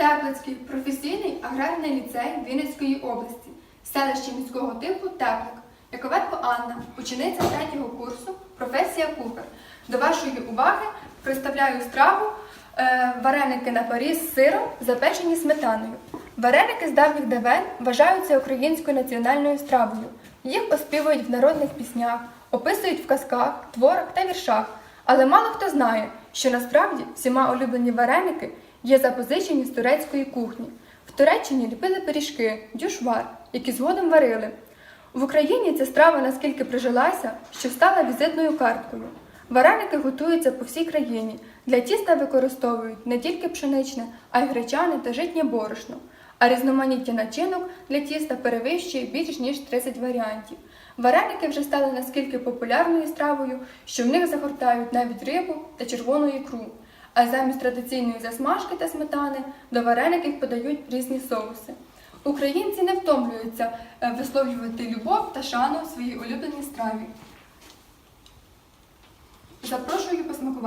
Теплицький професійний аграрний ліцей Вінницької області, селище міського типу Теплик. Яковенко Анна, учениця третього курсу, професія кухар. До вашої уваги представляю страву е, вареники на парі з сиром, запечені сметаною. Вареники з давніх давен вважаються українською національною стравою. Їх оспівують в народних піснях, описують в казках, творах та віршах. Але мало хто знає, що насправді всіма улюблені вареники є запозичені з турецької кухні. В Туреччині ліпили пиріжки, дюшвар, які згодом варили. В Україні ця страва наскільки прижилася, що стала візитною карткою. Вареники готуються по всій країні. Для тіста використовують не тільки пшеничне, а й гречане та житнє борошно. А різноманіття начинок для тіста перевищує більш ніж 30 варіантів. Вареники вже стали наскільки популярною стравою, що в них загортають навіть рибу та червону ікру. А замість традиційної засмажки та сметани до вареників подають різні соуси. Українці не втомлюються е, висловлювати любов та шану своїй улюбленій страві. Запрошую посмакувати.